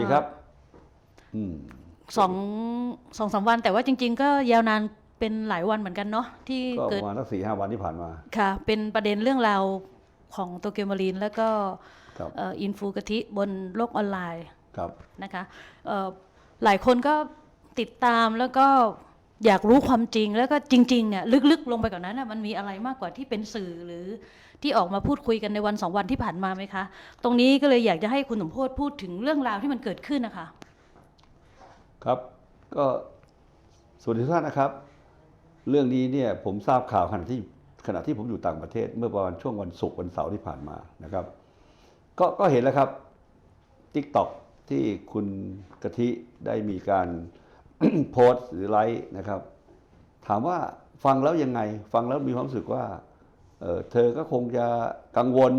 ดีครับอืมสองสองสามวันแต่ว่าจริง ๆ ก็ยาวนานเป็นหลายวันเหมือนกันเนาะที่ก็ปเกิดระมาณสักสี่ห้าวันที่ผ่านมาค่ะ เป็นประเด็นเรื่องราวของโตเกียวมารีนแล้วก็ครับเอ่ออินฟูกะทิบนโลกออนไลน์ครับนะคะเอ่อหลายคนก็ติดตามแล้วก็อยากรู้ความจริงแล้วก็จริงๆเนี่ยลึกๆ ลงไปกว่านนั้นน่ะมันมีอะไรมากกว่าที่เป็นสื่อหรือ ที่ออกมาพูดคุยกันในวันสองวันที่ผ่านมาไหมคะ ตรงนี้ก็เลยอยากจะให้คุณสมโพธพูดถึงเรื่องราวที่มันเกิดขึ้นนะคะ ครับก็สวัสดีทุกท่านนะครับ เรื่องนี้เนี่ยผมทราบข่าวขณะที่ขณะที่ผมอยู่ต่างประเทศ เมื่อประมาณช่วงวันศุกร์วันเสาร์ที่ผ่านมานะครับ ก็ก็เห็นแล้วครับทิกตอกที่คุณกะทิได้มีการโพสต์หรือไลฟ์นะครับ ถามว่าฟังแล้วยังไง ฟังแล้วมีความรู้สึกว่า เธอก็คงจะกังวล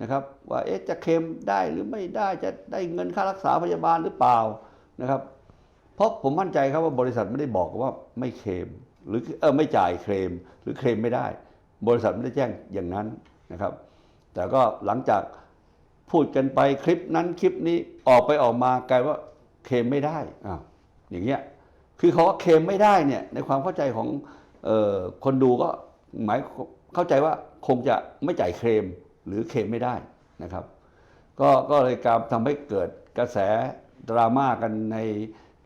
นะครับว่าเอ๊ะจะเคลมได้หรือไม่ได้จะได้เงินค่ารักษาพยาบาลหรือเปล่านะครับเพราะผมมั่นใจครับว่าบริษัทไม่ได้บอกว่าไม่เคลมหรือเออไม่จ่ายเคลมหรือเคลมไม่ได้ บริษัทไม่ได้แจ้งอย่างนั้นนะครับ แต่ก็หลังจากพูดกันไปคลิปนั้นคลิปนี้ออกไปออกมากลายว่าเคลมไม่ได้อ้าอย่างเงี้ยคือเขาว่าเคลมไม่ได้เนี่ยในความเข้าใจของออคนดูก็หมาย เข้าใจว่าคงจะไม่จ่ายเคลมหรือเคลมไม่ได้นะครับ ก็ก็เลยการทำให้เกิดกระแสดราม่ากันใน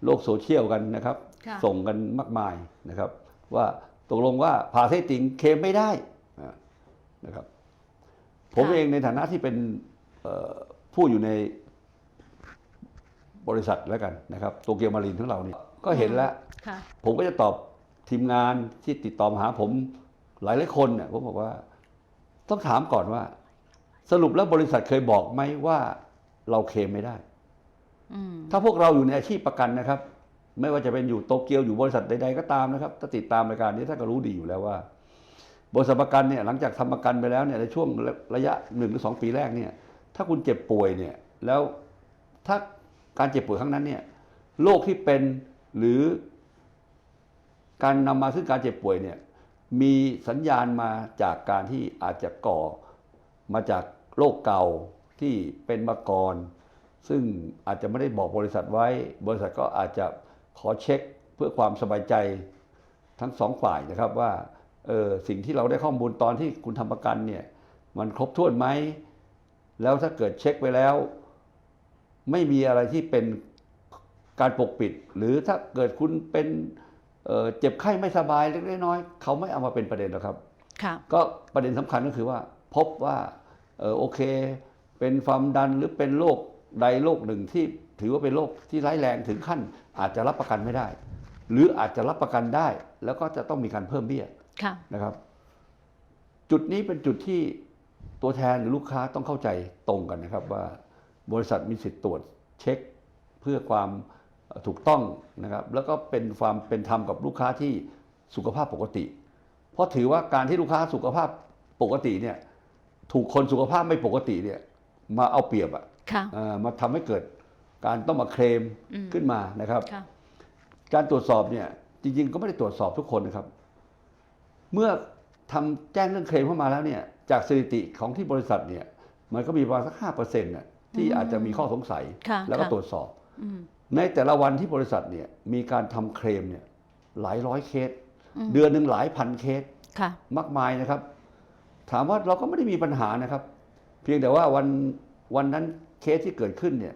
โลกโซเชียลกันนะครับค่ะส่งกันมากมายนะครับ ว่าตกลงว่าผ่าเทติงเคลมไม่ได้อ่านะครับ ผมเองในฐานะที่เป็นเอ่อผู้อยู่ในบริษัทแล้วกันนะครับโตเกียวมารีนของเราเนี่ยก็เห็นแล้วค่ะผมก็จะตอบทีมงานที่ติดต่อมาหาผม หลายหลายๆคนเนี่ยผมบอกว่า ต้องถามก่อนว่า สรุปแล้วบริษัทเคยบอกไหมว่าเราเคลมไม่ได้อืมถ้าพวกเราอยู่ในอาชีพประกันนะครับ ไม่ว่าจะเป็นอยู่โตเกียวอยู่บริษัทใดๆก็ตามนะครับ ถ้าติดตามรายการนี้ท่านก็รู้ดีอยู่แล้วว่า บริษัทประกันเนี่ยหลังจากทำประกันไปแล้วเนี่ยในช่วงระยะหนึ่งหรือสองปีแรกเนี่ย ถ้าคุณเจ็บป่วยเนี่ย แล้วถ้าการเจ็บป่วยครั้งนั้นเนี่ยโรคที่เป็นหรือการนำมาซึ่งการเจ็บป่วยเนี่ย มีสัญญาณมาจากการที่อาจจะก่อมาจากโรคเก่าที่เป็นมาก่อน ซึ่งอาจจะไม่ได้บอกบริษัทไว้ บริษัทก็อาจจะขอเช็คเพื่อความสบายใจทั้งสองฝ่ายนะครับว่าเออสิ่งที่เราได้ข้อมูลตอนที่คุณทำประกันเนี่ยมันครบถ้วนไหม แล้วถ้าเกิดเช็คไปแล้ว ไม่มีอะไรที่เป็นการปกปิด หรือถ้าเกิดคุณเป็น เอ่อเจ็บไข้ไม่สบายเล็กๆน้อยๆเขาไม่เอามาเป็นประเด็นหรอกครับค่ะก็ประเด็นสำคัญก็คือว่าพบว่าเออโอเค เป็นความดันหรือเป็นโรคใดโรคหนึ่งที่ถือว่าเป็นโรคที่ร้ายแรงถึงขั้น อาจจะรับประกันไม่ได้ หรืออาจจะรับประกันได้ แล้วก็จะต้องมีการเพิ่มเบี้ยค่ะนะครับ จุดนี้เป็นจุดที่ตัวแทนหรือลูกค้าต้องเข้าใจตรงกันนะครับว่า บริษัทมีสิทธิ์ตรวจเช็ค เพื่อความเอ่อ ถูกต้องนะครับแล้วก็เป็นความเป็นธรรมกับลูกค้าที่สุขภาพปกติ เพราะถือว่าการที่ลูกค้าสุขภาพปกติเนี่ยถูกคนสุขภาพไม่ปกติเนี่ยมาเอาเปรียบอะค่ะเอ่อมาทำให้เกิดการต้องมาเคลมอืมขึ้นมานะครับค่ะการตรวจสอบเนี่ยจริง ๆ ก็ไม่ได้ตรวจสอบทุกคนนะครับ เมื่อทำแจ้งเรื่องเคลมเข้ามาแล้วเนี่ยจากสถิติของที่บริษัทเนี่ยมันก็มีประมาณสักห้าเปอร์เซ็นต์น่ะที่อาจจะมีข้อสงสัยค่ะแล้วก็ค่ะตรวจสอบอืม ในแต่ละวันที่บริษัทเนี่ยมีการทำเคลมเนี่ยหลายร้อยเคสอืมเดือนหนึ่งหลายพันเคสค่ะมากมายนะครับ ถามว่าเราก็ไม่ได้มีปัญหานะครับ เพียงแต่ว่าวันวันนั้นเคสที่เกิดขึ้นเนี่ย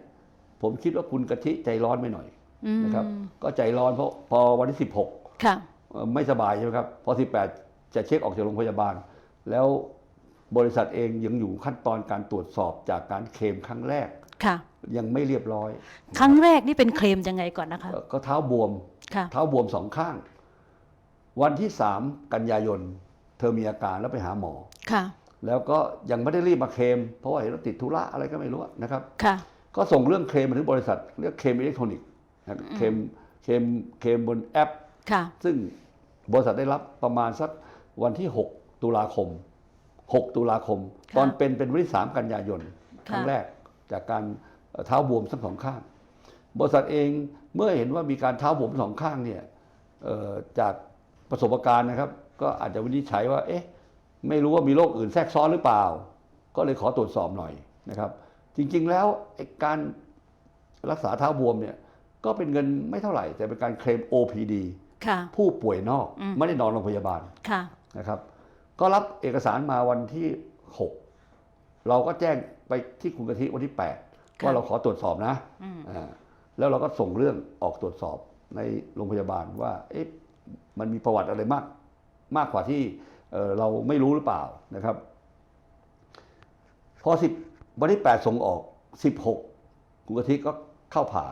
ผมคิดว่าคุณกะทิใจร้อนไปหน่อยอืมนะครับ ก็ใจร้อนเพราะพอวันที่16ค่ะเอ่อไม่สบายใช่ไหมครับ พอ18จะเช็คออกจากโรงพยาบาล แล้วบริษัทเองยังอยู่ขั้นตอนการตรวจสอบจากการเคลมครั้งแรก ค่ะ ยังไม่เรียบร้อย ครั้งแรกนี่เป็นเคลมยังไงก่อนนะคะเอ่อก็เท้าบวมค่ะเท้าบวมสองข้าง วันที่3กันยายน เธอมีอาการแล้วไปหาหมอค่ะ แล้วก็ยังไม่ได้รีบมาเคลมเพราะว่าเห็นว่าติดธุระอะไรก็ไม่รู้นะครับค่ะ ก็ส่งเรื่องเคลมมาถึงบริษัทเรียกเคลมอิเล็กทรอนิกส์นะครับเคลมเคลมเคลมบนแอปค่ะ ซึ่งบริษัทได้รับประมาณสักวันที่ 6 ตุลาคม 6 ตุลาคมค่ะตอนเป็นเป็นวันที่3กันยายนคค่ะรั้งแรก จากการเอ่อเท้าบวมทั้งสองข้าง บริษัทเองเมื่อเห็นว่ามีการเท้าบวมสองข้างเนี่ยเอ่อจากประสบการณ์นะครับ ก็อาจจะวินิจฉัยว่าเอ๊ะไม่รู้ว่ามีโรคอื่นแทรกซ้อนหรือเปล่า ก็เลยขอตรวจสอบหน่อยนะครับ จริงๆแล้วไอ้การรักษาเท้าบวมเนี่ยก็เป็นเงินไม่เท่าไหร่ แต่เป็นการเคลม OPD ค่ะผู้ป่วยนอกอืมไม่ได้นอนโรงพยาบาลค่ะนะครับ ก็รับเอกสารมาวันที่ 6 เราก็แจ้ง ไปที่คุณกะทิวันที่8ค่ะว่าเราขอตรวจสอบนะอืมอ่าแล้วเราก็ส่งเรื่องออกตรวจสอบในโรงพยาบาลว่าเอ๊ะมันมีประวัติอะไรมาก มากกว่าที่เอ่อเราไม่รู้หรือเปล่านะครับ พอสิบวันที่ 8 ส่งออก 16คุณกะทิก็เข้าผ่า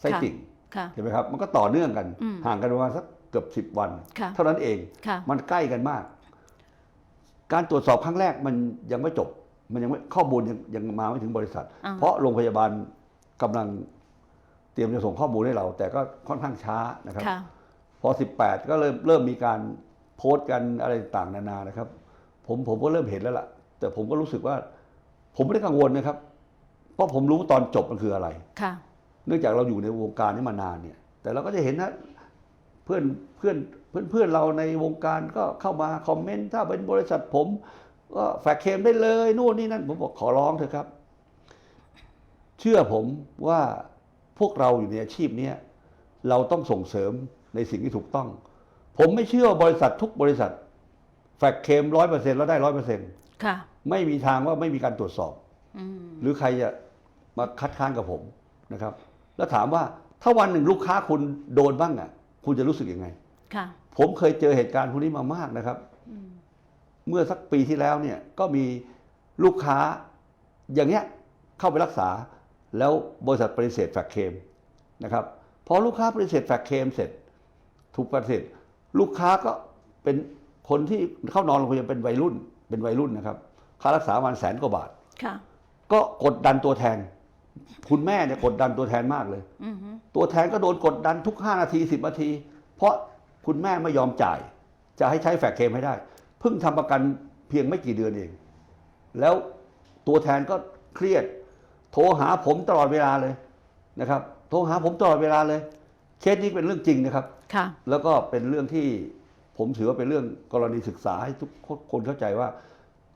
ไส้ค่ะติ่งค่ะเห็นไหมครับ มันก็ต่อเนื่องกันอืมห่างกันประมาณสักเกือบ10วันค่ะเท่านั้นเองค่ะมันใกล้กันมาก การตรวจสอบครั้งแรกมันยังไม่จบ มันยังไม่ข้อมูลยังยังมาไม่ถึงบริษัท อ่า เพราะโรงพยาบาลกำลังเตรียมจะส่งข้อมูลให้เรา แต่ก็ค่อนข้างช้านะครับ ค่ะ พอ 18 ก็เริ่มเริ่มมีการโพสต์กันอะไรต่างๆนานานะครับ ผมผมก็เริ่มเห็นแล้วล่ะ แต่ผมก็รู้สึกว่า ผมไม่ได้กังวลนะครับ เพราะผมรู้ตอนจบมันคืออะไร ค่ะ เนื่องจากเราอยู่ในวงการนี้มานานเนี่ย แต่เราก็จะเห็นนะเพื่อนเพื่อนเพื่อนเพื่อนเราในวงการก็เข้ามาคอมเมนต์ถ้าเป็นบริษัทผม ก็แฟกเคลมได้เลยนู่นนี่นั่นผมบอกขอร้องเถอะครับ เชื่อผมว่าพวกเราอยู่ในอาชีพเนี้ยเราต้องส่งเสริมในสิ่งที่ถูกต้อง ผมไม่เชื่อว่าบริษัททุกบริษัท แฟกเคลมร้อยเปอร์เซ็นต์แล้วได้ร้อยเปอร์เซ็นต์ค่ะไม่มีทางว่าไม่มีการตรวจสอบอืมหรือใครจะมาคัดค้านกับผมนะครับ แล้วถามว่าถ้าวันหนึ่งลูกค้าคุณโดนบ้างอะ คุณจะรู้สึกยังไงค่ะผมเคยเจอเหตุการณ์พวกนี้มามากนะครับอืม เมื่อสักปีที่แล้วเนี่ยก็มีลูกค้าอย่างเงี้ยเข้าไปรักษา แล้วบริษัทปฏิเสธแฟกเคมนะครับพอลูกค้าปฏิเสธแฟกเคมเสร็จ ถูกปฏิเสธลูกค้าก็เป็นคนที่เข้านอนโรงพยาบาลเป็นวัยรุ่น เป็นวัยรุ่นนะครับ ค่ารักษาประมาณแสนกว่าบาทค่ะก็กดดันตัวแทน คุณแม่เนี่ยกดดันตัวแทนมากเลยอืมฮึตัวแทนก็โดนกดดันทุก5นาที10นาที เพราะคุณแม่ไม่ยอมจ่าย จะให้ใช้แฟกเคมให้ได้ เพิ่งทำประกันเพียงไม่กี่เดือนเอง แล้วตัวแทนก็เครียด โทรหาผมตลอดเวลาเลยนะครับ โทรหาผมตลอดเวลาเลย เคสนี้เป็นเรื่องจริงนะครับ ค่ะ แล้วก็เป็นเรื่องที่ผมถือว่าเป็นเรื่องกรณีศึกษาให้ทุกคนเข้าใจว่า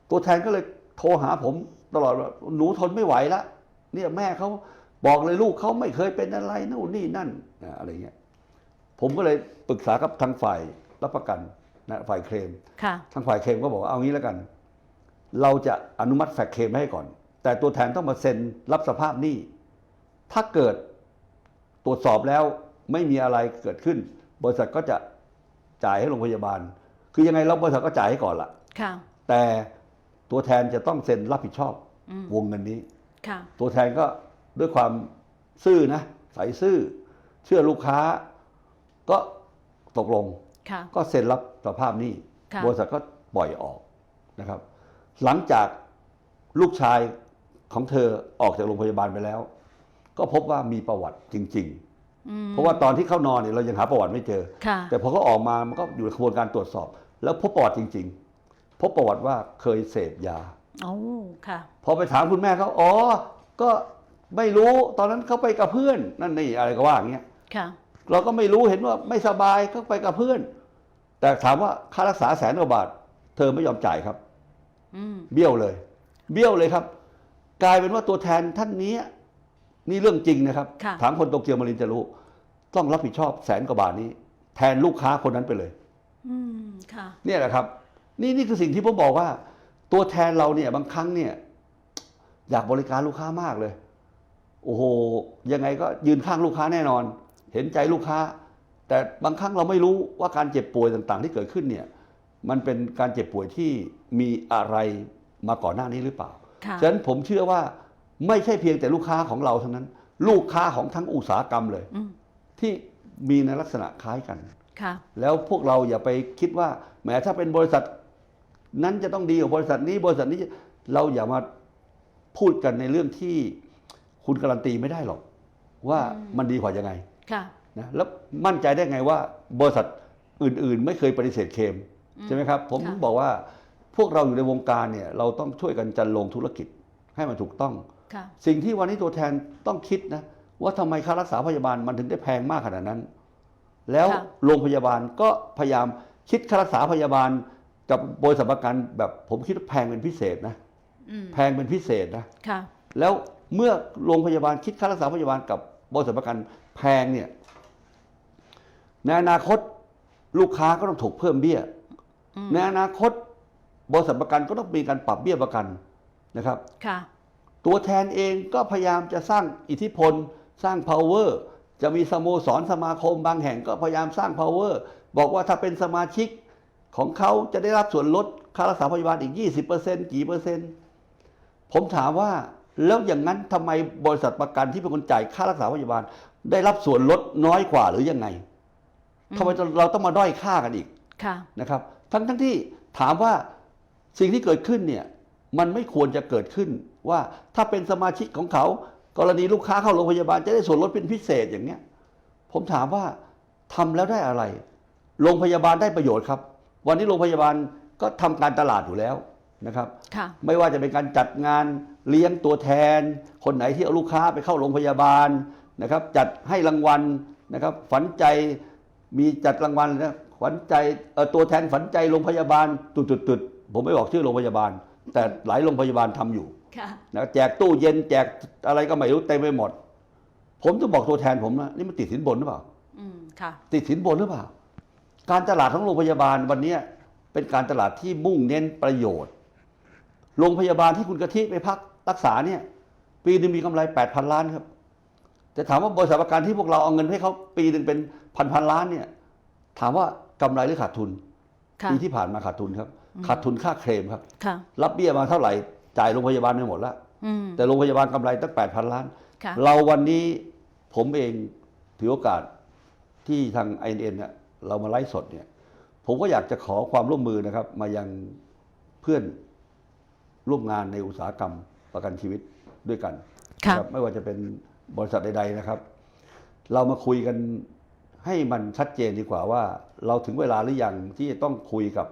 ตัวแทนก็เลยโทรหาผมตลอดว่าหนูทนไม่ไหวละเนี่ยแม่เขาบอกเลยลูกเขาไม่เคยเป็นอะไรนู่นนี่นั่นอ่าอะไรเงี้ยผมก็เลยปรึกษากับทางฝ่ายรับประกัน นะฝ่ายเคลมค่ะทางฝ่ายเคลมก็บอกว่าเอางี้แล้วกัน เราจะอนุมัติแฟกเคลมให้ก่อน แต่ตัวแทนต้องมาเซ็นรับสภาพหนี้ ถ้าเกิดตรวจสอบแล้วไม่มีอะไรเกิดขึ้น บริษัทก็จะจ่ายให้โรงพยาบาล คือยังไงเราบริษัทก็จ่ายให้ก่อนละค่ะแต่ตัวแทนจะต้องเซ็นรับผิดชอบอืมวงเงินนี้ค่ะตัวแทนก็ด้วยความซื่อนะใส่ซื่อ เชื่อลูกค้าก็ตกลงค่ะ ก็เซ็นรับสภาพหนี้ค่ะบริษัทก็ปล่อยออกนะครับ หลังจากลูกชายของเธอออกจากโรงพยาบาลไปแล้ว ก็พบว่ามีประวัติจริงอืมๆเพราะว่าตอนที่เข้านอนเนี่ยเรายังหาประวัติไม่เจอค่ะแต่พอเขาออกมามันก็อยู่ในกระบวนการตรวจสอบ แล้วพบประวัติจริง ๆ พบประวัติว่าเคยเสพยาโอ้ค่ะ พอไปถามคุณแม่เขาอ๋อ ก็ไม่รู้ตอนนั้นเขาไปกับเพื่อน นั่นนี่อะไรก็ว่าอย่างเงี้ยค่ะ เราก็ไม่รู้เห็นว่าไม่สบายก็ไปกับเพื่อน แต่ถามว่าค่ารักษาแสนกว่าบาท เธอไม่ยอมจ่ายครับอืมเบี้ยวเลย เบี้ยวเลยครับ กลายเป็นว่าตัวแทนท่านนี้นี่เรื่องจริงนะครับค่ะถามคนโตเกียวมารินจะรู้ ต้องรับผิดชอบแสนกว่าบาทนี้ แทนลูกค้าคนนั้นไปเลยอืมค่ะเนี่ยแหละครับ นี่นี่คือสิ่งที่ผมบอกว่า ตัวแทนเราเนี่ย บางครั้งเนี่ย อยากบริการลูกค้ามากเลย โอ้โหยังไงก็ยืนข้างลูกค้าแน่นอน เห็นใจลูกค้า แต่บางครั้งเราไม่รู้ว่าการเจ็บป่วยต่างๆ ที่เกิดขึ้นเนี่ยมันเป็นการเจ็บป่วยที่มีอะไรมาก่อนหน้านี้หรือเปล่าค่ะฉะนั้นผมเชื่อว่าไม่ใช่เพียงแต่ลูกค้าของเราเท่านั้น ลูกค้าของทั้งอุตสาหกรรมเลยอืมที่มีในลักษณะคล้ายกันค่ะแล้วพวกเราอย่าไปคิดว่าแหมถ้าเป็นบริษัท นั้นจะต้องดีกว่าบริษัทนี้ บริษัทนี้เราอย่ามาพูดกันในเรื่องที่คุณการันตีไม่ได้หรอก ว่าอืมมันดีกว่ายังไงค่ะ นะแล้วมั่นใจได้ไงว่าบริษัทอื่นๆ ไม่เคยปฏิเสธเคลมอืมใช่ไหมครับ ผมค่ะบอกว่าพวกเราอยู่ในวงการเนี่ยเราต้องช่วยกันจันลงธุรกิจให้มันถูกต้องค่ะสิ่งที่วันนี้ตัวแทนต้องคิดนะว่าทำไมค่ารักษาพยาบาลมันถึงได้แพงมากขนาดนั้น แล้วค่ะโรงพยาบาลก็พยายามคิดค่ารักษาพยาบาลกับบริษัทประกันแบบผมคิดว่าแพงเป็นพิเศษนะอืมแพงเป็นพิเศษนะค่ะแล้วเมื่อโรงพยาบาลคิดค่ารักษาพยาบาลกับบริษัทประกัน แพงเนี่ยในอนาคตลูกค้าก็ต้องถูกเพิ่มเบี้ย ในอนาคตบริษัทประกันก็ต้องมีการปรับเบี้ยประกันนะครับค่ะตัวแทนเองก็พยายามจะสร้างอิทธิพล สร้าง power จะมีสโมสรสมาคมบางแห่งก็พยายามสร้าง power บอกว่าถ้าเป็นสมาชิกของเขาจะได้รับส่วนลดค่ารักษาพยาบาลอีก 20%กี่เปอร์เซ็นต์ ผมถามว่าแล้วอย่างนั้นทำไมบริษัทประกันที่เป็นคนจ่ายค่ารักษาพยาบาล ได้รับส่วนลดน้อยกว่าหรือยังไงทำไมเราต้องมาด้อยค่ากันอีกค่ะนะครับ ทั้งทั้งที่ถามว่าสิ่งที่เกิดขึ้นเนี่ย มันไม่ควรจะเกิดขึ้นว่าถ้าเป็นสมาชิกของเขา กรณีลูกค้าเข้าโรงพยาบาลจะได้ส่วนลดเป็นพิเศษอย่างเงี้ย ผมถามว่าทำแล้วได้อะไร โรงพยาบาลได้ประโยชน์ครับ วันนี้โรงพยาบาลก็ทำการตลาดอยู่แล้วนะครับค่ะไม่ว่าจะเป็นการจัดงานเลี้ยงตัวแทน คนไหนที่เอาลูกค้าไปเข้าโรงพยาบาล นะครับจัดให้รางวัลนะครับฝันใจมีจัดรางวัลนะฝันใจเอ่อตัวแทนฝันใจโรงพยาบาลตุดๆๆผมไม่บอกชื่อโรงพยาบาล แต่หลายโรงพยาบาลทำอยู่ค่ะนะแจกตู้เย็นแจกอะไรก็ไม่รู้เต็มไปหมด ผมจะบอกตัวแทนผมนะนี่มันติดสินบนหรือเปล่าอืมค่ะติดสินบนหรือเปล่า การตลาดของโรงพยาบาลวันนี้เป็นการตลาดที่มุ่งเน้นประโยชน์ โรงพยาบาลที่คุณกะทิไปพักรักษาเนี่ย ปีหนึงมีกำไร8 0 0 0 ล้านครับ แต่ถามว่าบริษัทประกันที่พวกเราเอาเงินให้เขาปีหนึ่งเป็นพันพันล้านเนี่ย ถามว่ากำไรหรือขาดทุนค่ะปีที่ผ่านมาขาดทุนครับ ขาดทุนค่าเคลมครับค่ะรับเบี้ยมาเท่าไหร่จ่ายโรงพยาบาลไปหมดแล้วอืมแต่โรงพยาบาลกำไรตั้ง8 0 0 0ล้านค่ะเราวันนี้ผมเองถือโอกาสที่ทางไอเอ็นเนี่ยเรามาไลฟ์สดเนี่ย ผมก็อยากจะขอความร่วมมือนะครับ มายังเพื่อนร่วมงานในอุตสาหกรรมประกันชีวิตด้วยกันค่ะนะครับไม่ว่าจะเป็น บริษัทใดๆนะครับ เรามาคุยกันให้มันชัดเจนดีกว่าว่า เราถึงเวลาหรือยังที่จะต้องคุยกับ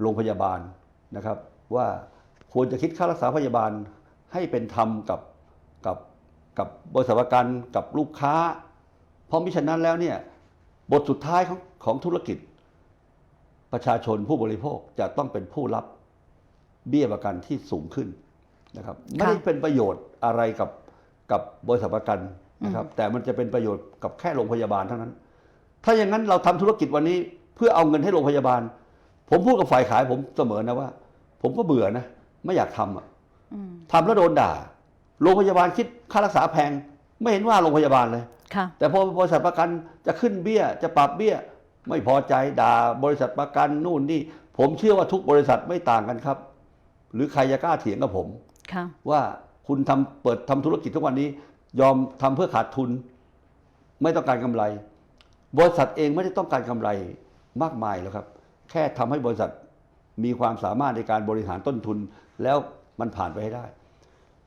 โรงพยาบาลนะครับ ว่าควรจะคิดค่ารักษาพยาบาลให้เป็นธรรมกับกับกับบริษัทประกันกับลูกค้า เพราะมิฉะนั้นแล้วเนี่ยบทสุดท้ายของของธุรกิจ ประชาชนผู้บริโภคจะต้องเป็นผู้รับเบี้ยประกันที่สูงขึ้นนะครับไม่ได้เป็นประโยชน์อะไรกับ กับบริษัทประกันนะครับแต่มันจะเป็นประโยชน์กับแค่โรงพยาบาลเท่านั้น ถ้าอย่างนั้นเราทำธุรกิจวันนี้เพื่อเอาเงินให้โรงพยาบาล ผมพูดกับฝ่ายขายผมเสมอนะว่า ผมก็เบื่อนะ ไม่อยากทำอะอืมทำแล้วโดนด่า โรงพยาบาลคิดค่ารักษาแพง ไม่เห็นว่าโรงพยาบาลเลยค่ะแต่พอบริษัทประกันจะขึ้นเบี้ย จะปรับเบี้ย ไม่พอใจด่าบริษัทประกันนู่นนี่ ผมเชื่อว่าทุกบริษัทไม่ต่างกันครับ หรือใครจะกล้าเถียงกับผมค่ะว่า คุณทำเปิดทำธุรกิจทุกวันนี้ ยอมทำเพื่อขาดทุน ไม่ต้องการกำไร บริษัทเองไม่ได้ต้องการกำไรมากมายหรอกครับ แค่ทำให้บริษัทมีความสามารถในการบริหารต้นทุนแล้วมันผ่านไปให้ได้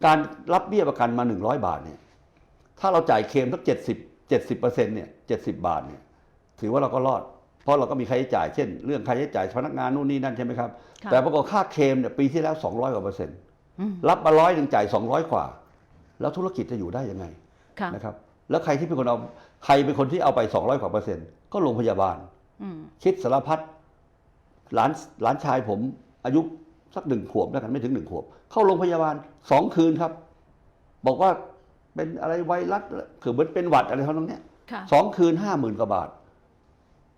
การรับเบี้ยประกันมา 100 บาทเนี่ยถ้าเราจ่ายเคลมสักเจ็ดสิบเจ็ดสิบเปอร์เซ็นต์เนี่ยเจ็ดสิบบาทเนี่ยถือว่าเราก็รอด เพราะเราก็มีค่าใช้จ่ายเช่น เรื่องค่าใช้จ่ายพนักงานนู่นนี่นั่นใช่ไหมครับค่ะแต่ปรากฏค่าเคลมเนี่ยปีที่แล้ว 200กว่าเปอร์เซ็นต์อืม รับมาร้อยหนึ่งจ่าย200กว่า แล้วธุรกิจจะอยู่ได้ยังไงค่ะนะครับ แล้วใครที่เป็นคนเอาใครเป็นคนที่เอาไป200กว่าเปอร์เซ็นต์ก็โรงพยาบาลอืมคิดสารพัดหลานหลานชายผมอายุสักหนึ่งขวบแล้วกันไม่ถึงหนึ่งขวบ เข้าโรงพยาบาลสองคืนครับ บอกว่าเป็นอะไรไวรัสคือเหมือนเป็นหวัดอะไรเท่านั้นเนี่ยค่ะสองคืนห้าหมื่นกว่าบาท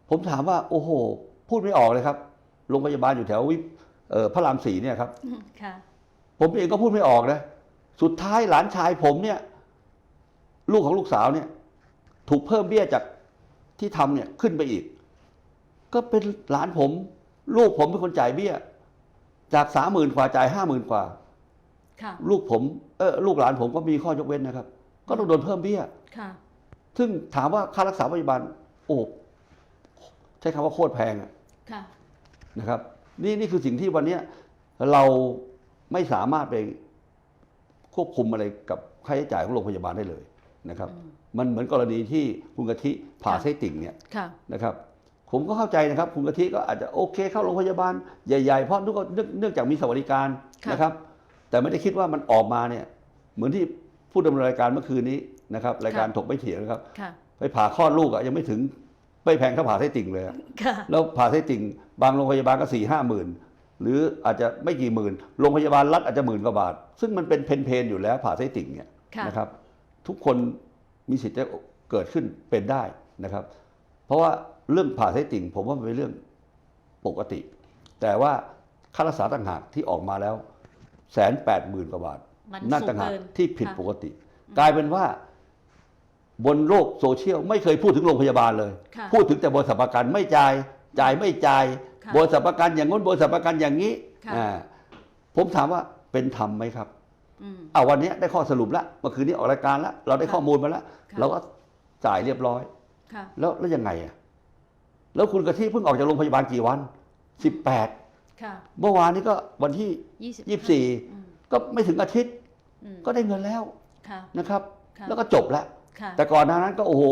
ผมถามว่า โอ้โห พูดไม่ออกเลยครับโรงพยาบาลอยู่แถววิภเอ่อพระรามสี่เนี่ยครับอืมค่ะ ผมเองก็พูดไม่ออกนะ สุดท้ายหลานชายผมเนี่ย ลูกของลูกสาวเนี่ย ถูกเพิ่มเบี้ยจากที่ทำเนี่ยขึ้นไปอีก ก็เป็นหลานผม ลูกผมเป็นคนจ่ายเบี้ย จากสามหมื่นกว่าจ่ายห้าหมื่นกว่าค่ะลูกผมเออลูกหลานผมก็มีข้อยกเว้นนะครับ ก็ต้องโดนเพิ่มเบี้ยค่ะซึ่งถามว่าค่ารักษาพยาบาลโอ้ใช้คำว่าโคตรแพงอะค่ะนะครับ นี่นี่คือสิ่งที่วันเนี้ยเรา ไม่สามารถไปควบคุมอะไรกับค่าใช้จ่ายของโรงพยาบาลได้เลยนะครับ มันเหมือนกรณีที่คุณกะทิผ่าค่ะไส้ติ่งเนี่ยค่ะนะครับ ผมก็เข้าใจนะครับ คุณกะทิก็อาจจะโอเค เข้าโรงพยาบาลใหญ่ๆเพราะทุกคนเนื่องเนื่องจากมีสวัสดิการค่ะนะครับ แต่ไม่ได้คิดว่ามันออกมาเนี่ย เหมือนที่ผู้ดำเนินรายการเมื่อคืนนี้นะครับ รายการถกไม่เถียงนะครับค่ะไปผ่าคลอดลูกอะยังไม่ถึงไม่แพงเท่าผ่าไส้ติ่งเลยอะค่ะแล้วผ่าไส้ติ่ง บางโรงพยาบาลก็สี่ห้าหมื่น หรืออาจจะไม่กี่หมื่นโรงพยาบาลรัฐอาจจะหมื่นกว่าบาท ซึ่งมันเป็นเพนเพนๆอยู่แล้วผ่าไส้ติ่งเนี่ยค่ะนะครับ ทุกคนมีสิทธิ์จะเกิดขึ้นเป็นได้นะครับ เพราะว่าเรื่องผ่าไส้ติ่ง ผมว่ามันเป็นเรื่องปกติ แต่ว่าค่ารักษาต่างหากที่ออกมาแล้วแสนแปดหมื่นกว่าบาทมันนั่นสูงต่างหากเกินที่ผิดค่ะปกติ กลายเป็นว่า บนโลกโซเชียลไม่เคยพูดถึงโรงพยาบาลเลยค่ะพูดถึงแต่บริษัทประกันไม่จ่ายจ่ายไม่จ่ายค่ะ บริษัทประกันอย่างง้นบริษัทประกันอย่างนี้ค่ะอ่าผมถามว่าเป็นธรรมไหมครับอืมเอาวันนี้ได้ข้อสรุปแล้วเมื่อคืนนี้ออกรายการแล้ว เราได้ค่ะข้อมูลมาแล้วค่ะเราก็จ่ายเรียบร้อยค่ะแล้วแล้วยังไงอะแล้วคุณกะทิเพิ่งออกจากโรงพยาบาลกี่วันสิบแปดค่ะเมื่อวานนี้ก็วันที่ยี่สิบยี่สิบสี่อืมก็ไม่ถึงอาทิตย์อืมก็ได้เงินแล้วค่ะนะครับค่ะแล้วก็จบแล้วค่ะแต่ก่อนหน้านั้นก็โอ้โห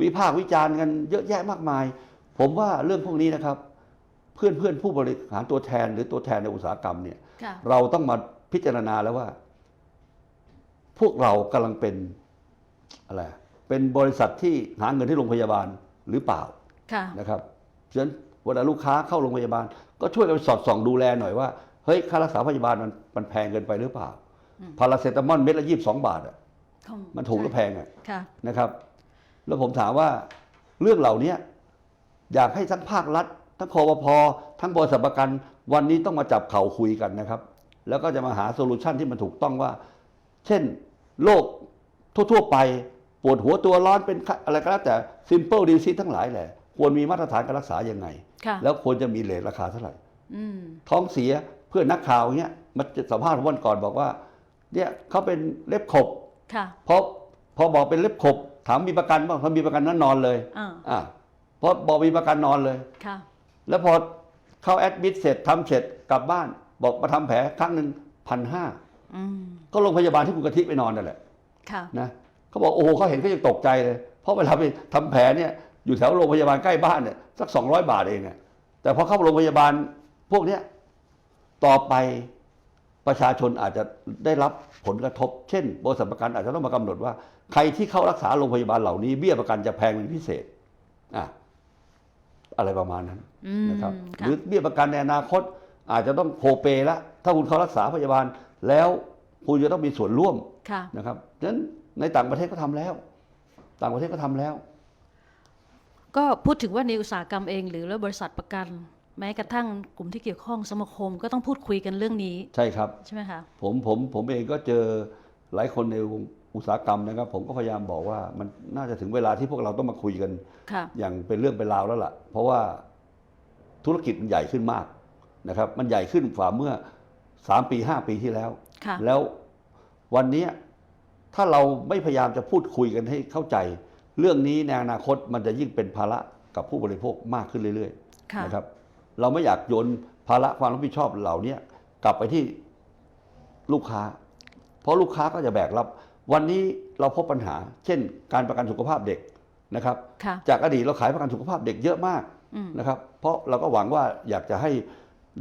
วิพากษ์วิจารณ์กันเยอะแยะมากมาย ผมว่าเรื่องพวกนี้นะครับ เพื่อนเพื่อนผู้บริหารตัวแทนหรือตัวแทนในอุตสาหกรรมเนี่ยค่ะเราต้องมาพิจารณาแล้วว่า พวกเรากำลังเป็นอะไรเป็นบริษัทที่หาเงินที่โรงพยาบาลหรือเปล่าค่ะนะครับฉะนั้นเวลาลูกค้าเข้าโรงพยาบาล ก็ช่วยกันสอดส่องดูแลหน่อยว่าเฮ้ยค่ารักษาพยาบาลมันมันแพงเกินไปหรือเปล่าอืมพาราเซตามอลเม็ดละยี่สิบสองบาทอะของมันถูกหรือใช่แพงอะค่ะนะครับ แล้วผมถามว่าเรื่องเหล่านี้อยากให้ทั้งภาครัฐ ทั้งคอปพทั้งบริษัทประกันวันนี้ต้องมาจับเข่าคุยกันนะครับ แล้วก็จะมาหาโซลูชันที่มันถูกต้องว่า เช่นโรคทั่วๆไปปวดหัวตัวร้อนเป็นไข้อะไรก็แล้วแต่ simple disease ทั้งหลายแหละควรมีมาตรฐานการรักษายังไงค่ะแล้วควรจะมีเลทราคาเท่าไหร่อืมท้องเสียเพื่อนนักข่าวเงี้ยมาสัมภาษณ์ผมวันก่อนบอกว่า เนี่ยเขาเป็นเล็บขบค่ะพอพอบอกเป็นเล็บขบถามมีประกันบ้างเขามีประกันนั้นนอนเลยอ่าอ่าพอบอกมีประกันนอนเลยค่ะ แล้วพอเข้าแอดมิดเสร็จทำเสร็จกลับบ้าน บอกมาทำแผลครั้งหนึ่งพันห้าอืมก็โรงพยาบาลที่คุณกะทิไปนอนนั่นแหละค่ะนะเขาบอกโอ้โหเขาเห็นเขายังตกใจเลย เพราะเวลาไปทำแผลเนี่ยอยู่แถวโรงพยาบาลใกล้บ้านเนี่ยสักสองร้อยบาทเองอะแต่พอเข้าโรงพยาบาลพวกเนี้ยต่อไปประชาชนอาจจะได้รับผลกระทบ เช่นบริษัทประกันอาจจะต้องมากำหนดว่า ใครที่เข้ารักษาโรงพยาบาลเหล่านี้เบี้ยประกันจะแพงเป็นพิเศษอะ อะไรประมาณนั้นอืมนะครับหค่ะรือเบี้ยประกันในอนาคต อาจจะต้องโคเปละถ้าคุณเข้ารักษาพยาบาลแล้วคุณจะต้องมีส่วนร่วมค่ะนะครับฉะนั้นในต่างประเทศก็ทำแล้ว ต่างประเทศก็ทำแล้ว ก็พูดถึงว่าในอุตสาหกรรมเองหรือแล้วบริษัทประกัน แม้กระทั่งกลุ่มที่เกี่ยวข้องสมาคมก็ต้องพูดคุยกันเรื่องนี้ ใช่ครับ ใช่ไหมคะผมผมผมเองก็เจอหลายคนในวง อุตสาหกรรมนะครับ ผมก็พยายามบอกว่ามันน่าจะถึงเวลาที่พวกเราต้องมาคุยกัน ค่ะ อย่างเป็นเรื่องเป็นราวแล้วล่ะ เพราะว่าธุรกิจมันใหญ่ขึ้นมากนะครับ มันใหญ่ขึ้นกว่าเมื่อสามปีห้าปีที่แล้ว ค่ะ แล้ววันนี้ถ้าเราไม่พยายามจะพูดคุยกันให้เข้าใจ เรื่องนี้ในอนาคตมันจะยิ่งเป็นภาระกับผู้บริโภคมากขึ้นเรื่อยค่ะ ๆนะครับ เราไม่อยากโยนภาระความรับผิดชอบเหล่านี้กลับไปที่ลูกค้า เพราะลูกค้าก็จะแบกรับ วันนี้เราพบปัญหา เช่น การประกันสุขภาพเด็กนะครับค่ะจากอดีตเราขายประกันสุขภาพเด็กเยอะมากอืมนะครับเพราะเราก็หวังว่าอยากจะให้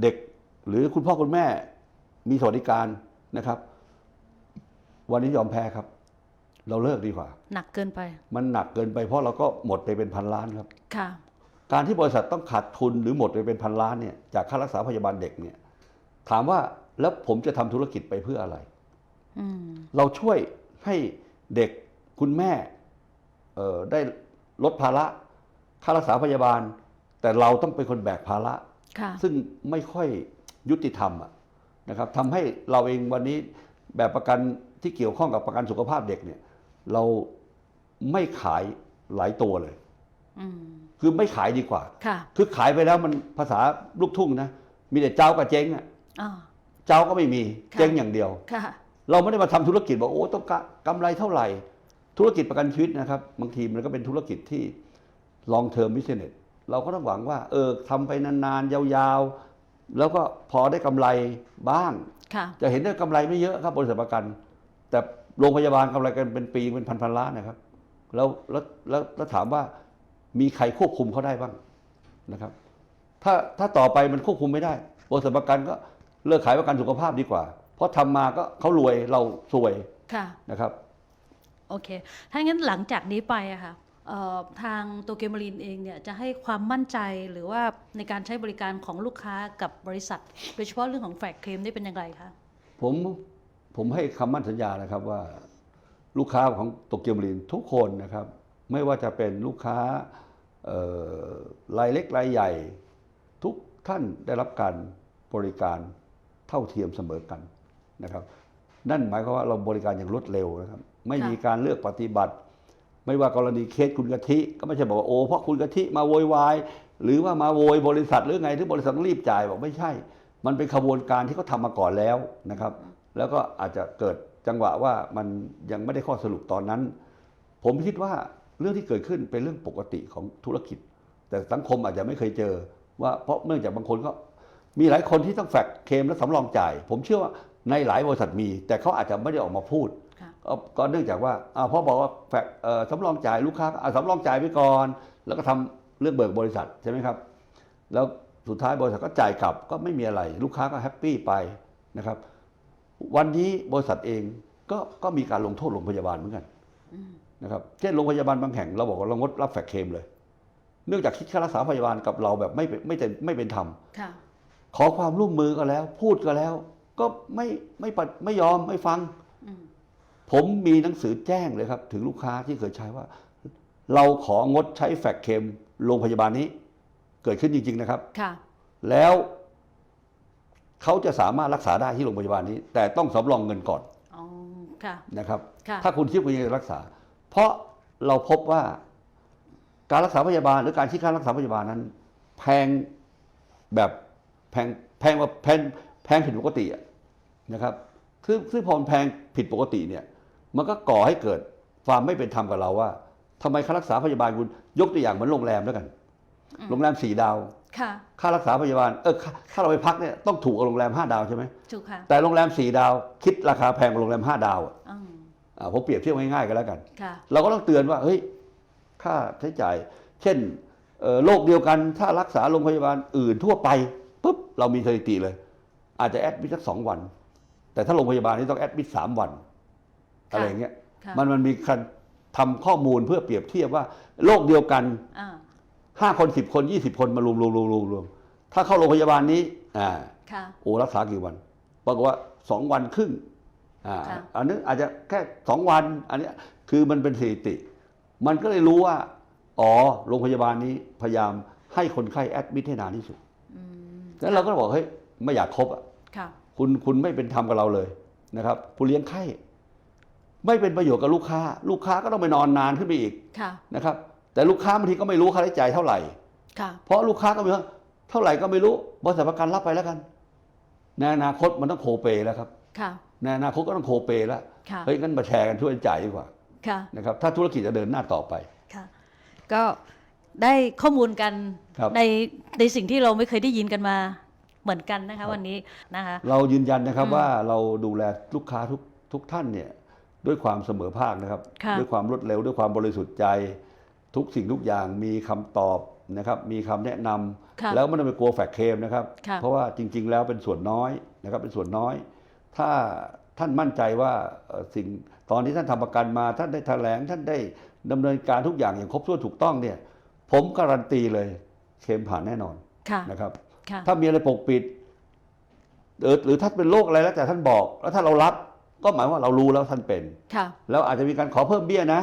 เด็กหรือคุณพ่อคุณแม่มีสวัสดิการนะครับ วันนี้ยอมแพ้ครับ เราเลิกดีกว่า หนักเกินไป มันหนักเกินไปเพราะเราก็หมดไปเป็นพันล้านครับค่ะการที่บริษัทต้องขาดทุนหรือหมดไปเป็นพันล้านเนี่ยจากค่ารักษาพยาบาลเด็กเนี่ย ถามว่าแล้วผมจะทำธุรกิจไปเพื่ออะไรอืมเราช่วย ให้เด็กคุณแม่เอ่อได้ลดภาระค่ารักษาพยาบาล แต่เราต้องเป็นคนแบกภาระค่ะซึ่งไม่ค่อยยุติธรรมอะนะครับทำให้เราเองวันนี้แบบประกันที่เกี่ยวข้องกับประกันสุขภาพเด็กเนี่ยเราไม่ขายหลายตัวเลยอืมคือไม่ขายดีกว่าค่ะคือขายไปแล้วมันภาษาลูกทุ่งนะ มีแต่เจ้ากับเจ๊งอะอ่าเจ้าก็ไม่มีค่ะเจ๊งอย่างเดียวค่ะ เราไม่ได้มาทำธุรกิจบอกโอ้ต้องกะกำไรเท่าไหร่ ธุรกิจประกันชีวิตนะครับ บางทีมันก็เป็นธุรกิจที่ long term business เราก็ต้องหวังว่า เออทำไปนานๆ ยาวๆ แล้วก็พอได้กำไรบ้างค่ะจะเห็นได้กำไรไม่เยอะครับบริษัทประกัน แต่โรงพยาบาลกำไรกันเป็นปีเป็นพันพันๆล้านนะครับแล้วแล้วแล้วแล้วถามว่ามีใครควบคุมเขาได้บ้างนะครับ ถ้าถ้าต่อไปมันควบคุมไม่ได้บริษัทประกันก็เลิกขายประกันสุขภาพดีกว่า เพราะทำมาก็เขารวยเราซวยค่ะนะครับ โอเค ถ้างั้นหลังจากนี้ไปอะค่ะเอ่อทางโตเกียวมารีนเองเนี่ยจะให้ความมั่นใจหรือว่าในการใช้บริการของลูกค้ากับบริษัท โดยเฉพาะเรื่องของแฟกเคลมนี่เป็นอย่างไรคะผมผมให้คำมั่นสัญญานะครับว่าลูกค้าของโตเกียวมารีนทุกคนนะครับ ไม่ว่าจะเป็นลูกค้าเอ่อรายเล็กรายใหญ่ ทุกท่านได้รับการบริการเท่าเทียมเสมอกัน นะครับ นั่นหมายความว่าเราบริการอย่างรวดเร็วนะครับ ไม่มีการเลือกปฏิบัติ ไม่ว่ากรณีเคสคุณกะทิ ก็ไม่ใช่บอกว่าโอ้เพราะคุณกะทิมาโวยวายหรือว่ามาโวยบริษัทหรือไงที่บริษัทต้องรีบจ่ายบอกไม่ใช่ มันเป็นขบวนการที่เขาทำมาก่อนแล้วนะครับ แล้วก็อาจจะเกิดจังหวะว่ามันยังไม่ได้ข้อสรุปตอนนั้น ผมคิดว่าเรื่องที่เกิดขึ้นเป็นเรื่องปกติของธุรกิจ แต่สังคมอาจจะไม่เคยเจอว่าเพราะเนื่องจากบางคนก็มีหลายคนที่ต้องแฟกเคลมและสำรองจ่าย ผมเชื่อว่า ในหลายบริษัทมี แต่เขาอาจจะไม่ได้ออกมาพูดค่ะก็ก็เนื่องจากว่าอ้าวพอบอกว่าแฟกเอ่อสำรองจ่ายลูกค้าก็เอาสำรองจ่ายไปก่อน แล้วก็ทำเรื่องเบิกบริษัทใช่ไหมครับ แล้วสุดท้ายบริษัทก็จ่ายกลับก็ไม่มีอะไร ลูกค้าก็แฮปปี้ไปนะครับ วันนี้บริษัทเองก็ก็มีการลงโทษโรงพยาบาลเหมือนกันอืมนะครับเช่นโรงพยาบาลบางแห่งเราบอกว่าเรางดรับแฟกเคลมเลย เนื่องจากคิดค่ารักษาพยาบาลกับเราแบบไม่เป็นไม่เป็นไม่เป็นธรรมค่ะขอความร่วมมือก็แล้ว พูดก็แล้ว ก็ไม่ไม่ปฏิไม่ยอมไม่ฟัง อืมผมมีหนังสือแจ้งเลยครับ ถึงลูกค้าที่เคยใช้ว่า เราของดใช้แฟกเคมโรงพยาบาลนี้ เกิดขึ้นจริง ๆ นะครับ ค่ะ แล้วเขาจะสามารถรักษาได้ที่โรงพยาบาลนี้ แต่ต้องสำรองเงินก่อนอ๋อ ค่ะ นะครับ ค่ะ ถ้าคุณคิดว่าจะรักษา เพราะเราพบว่าการรักษาพยาบาล หรือการคิดค่ารักษาพยาบาลนั้น แพงแบบแพงแพงกว่าแพงแพงผิดปกติอะ นะครับซึ่งซึ่งพอมันแพงผิดปกติเนี่ย มันก็ก่อให้เกิดความไม่เป็นธรรมกับเราว่าทำไมค่ารักษาพยาบาลคุณยกตัวอย่างเหมือนโรงแรมแล้วกัน โรงแรมสี่ดาวค่ะค่ารักษาพยาบาลเออค่าค่าเราไปพักเนี่ยต้องถูกกว่าโรงแรมห้าดาวใช่ไหมถูกค่ะแต่โรงแรมสี่ดาว คิดราคาแพงกว่าโรงแรมห้าดาวอะอืมอ่าผมเปรียบเทียบง่ายๆกันแล้วกันค่ะเราก็ต้องเตือนว่าเฮ้ยค่าใช้จ่าย เช่นเอ่อโรคเดียวกันถ้ารักษาโรงพยาบาลอื่นทั่วไปปุ๊บเรามีสถิติเลย อาจจะแอดมิดสักสองวัน แต่ถ้าโรงพยาบาลนี้ต้องแอดมิดสามวันค่ะอะไรอย่างเงี้ยค่ะ มันมันมีการทำข้อมูลเพื่อเปรียบเทียบว่าโรคเดียวกันอ่าห้าคนสิบคนยี่สิบคนมารวมรวมรวมรวมรวมถ้าเข้าโรงพยาบาลนี้อ่า ค่ะ โอ้รักษากี่วันปรากฏว่าสองวันครึ่งอ่าค่ะ อันนี้อาจจะแค่สองวัน อันเนี้ยคือมันเป็นสถิติ มันก็เลยรู้ว่า อ๋อโรงพยาบาลนี้พยายามให้คนไข้แอดมิทให้นานที่สุดอืมแล้วเราก็บอกเฮ้ยไม่อยากครบอะค่ะ คุณคุณไม่เป็นธรรมกับเราเลยนะครับผู้เลี้ยงไข้ ไม่เป็นประโยชน์กับลูกค้า ลูกค้าก็ต้องไปนอนนานขึ้นไปอีกค่ะนะครับ แต่ลูกค้าบางทีก็ไม่รู้ค่าใช้จ่ายเท่าไหร่ค่ะเพราะลูกค้าก็ไม่รู้เท่าไหร่ก็ไม่รู้บริษัทประกันรับไปแล้วกันในอนาคตมันต้องโคเปแล้วครับค่ะในอนาคตก็ต้องโคเปแล้วค่ะเฮ้ยงั้นมาแชร์กันช่วยจ่ายดีกว่าค่ะนะครับถ้าธุรกิจจะเดินหน้าต่อไปค่ะก็ได้ข้อมูลกันครับในในสิ่งที่เราไม่เคยได้ยินกันมา เหมือนกันนะคะวันนี้นะคะเรายืนยันนะครับอืมว่าเราดูแลลูกค้าทุกทุกท่านเนี่ยด้วยความเสมอภาคนะครับค่ะด้วยความรวดเร็วด้วยความบริสุทธิ์ใจ ทุกสิ่งทุกอย่างมีคำตอบนะครับมีคำแนะนำค่ะแล้วไม่ต้องไปกลัวแฟกเคมนะครับค่ะเพราะว่าจริง ๆ แล้วเป็นส่วนน้อยนะครับเป็นส่วนน้อย ถ้าท่านมั่นใจว่าเอ่อสิ่งตอนที่ท่านทำประกันมา ท่านได้แถลงท่านได้ดำเนินการทุกอย่างอย่างครบถ้วนถูกต้องเนี่ย ผมการันตีเลยเคมผ่านแน่นอนค่ะนะครับค่ะ ถ้ามีอะไรปกปิดเออหรือถ้าเป็นโรคอะไรแล้วแต่ท่านบอก แล้วถ้าเรารับก็หมายว่าเรารู้แล้วท่านเป็นค่ะแล้วอาจจะมีการขอเพิ่มเบี้ยนะ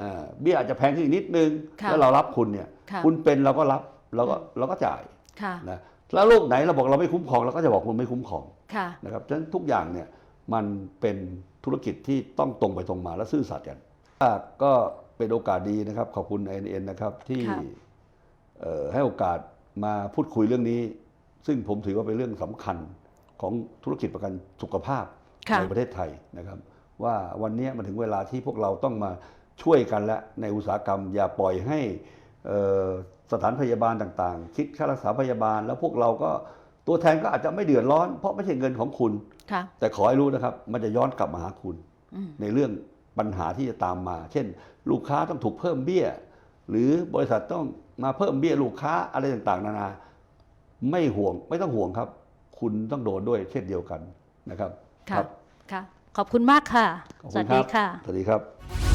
อ่าเบี้ยอาจจะแพงขึ้นอีกนิดนึงค่ะแล้วเรารับคุณเนี่ยค่ะคุณเป็นเราก็รับเราก็เราก็จ่ายค่ะนะแล้วโรคไหนเราบอกเราไม่คุ้มครองเราก็จะบอกคุณไม่คุ้มครองค่ะนะครับฉะนั้นทุกอย่างเนี่ยมันเป็นธุรกิจที่ต้องตรงไปตรงมาและซื่อสัตย์กันอ่าก็เป็นโอกาสดีนะครับ ขอบคุณ n n นะครับที่ครับเอ่อให้โอกาสมาพูดคุยเรื่องนี้ ซึ่งผมถือว่าเป็นเรื่องสำคัญของธุรกิจประกันสุขภาพค่ะในประเทศไทยนะครับ ว่าวันนี้มันถึงเวลาที่พวกเราต้องมาช่วยกันและในอุตสาหกรรม อย่าปล่อยให้เอ่อสถานพยาบาลต่างๆ คิดค่ารักษาพยาบาล แล้วพวกเราก็ตัวแทนก็อาจจะไม่เดือดร้อน เพราะไม่ใช่เงินของคุณค่ะแต่ขอให้รู้นะครับ มันจะย้อนกลับมาหาคุณอืมในเรื่องปัญหาที่จะตามมา เช่น ลูกค้าต้องถูกเพิ่มเบี้ย หรือบริษัทต้องมาเพิ่มเบี้ยลูกค้าอะไรต่างๆ นานา ไม่ห่วงไม่ต้องห่วงครับ คุณต้องโดนด้วยเช่นเดียวกันนะครับ ค่ะครับค่ะ ขอบคุณมากค่ะ ขอบสคุวัณสครัดีบ ค่ะ สวัสดีครับ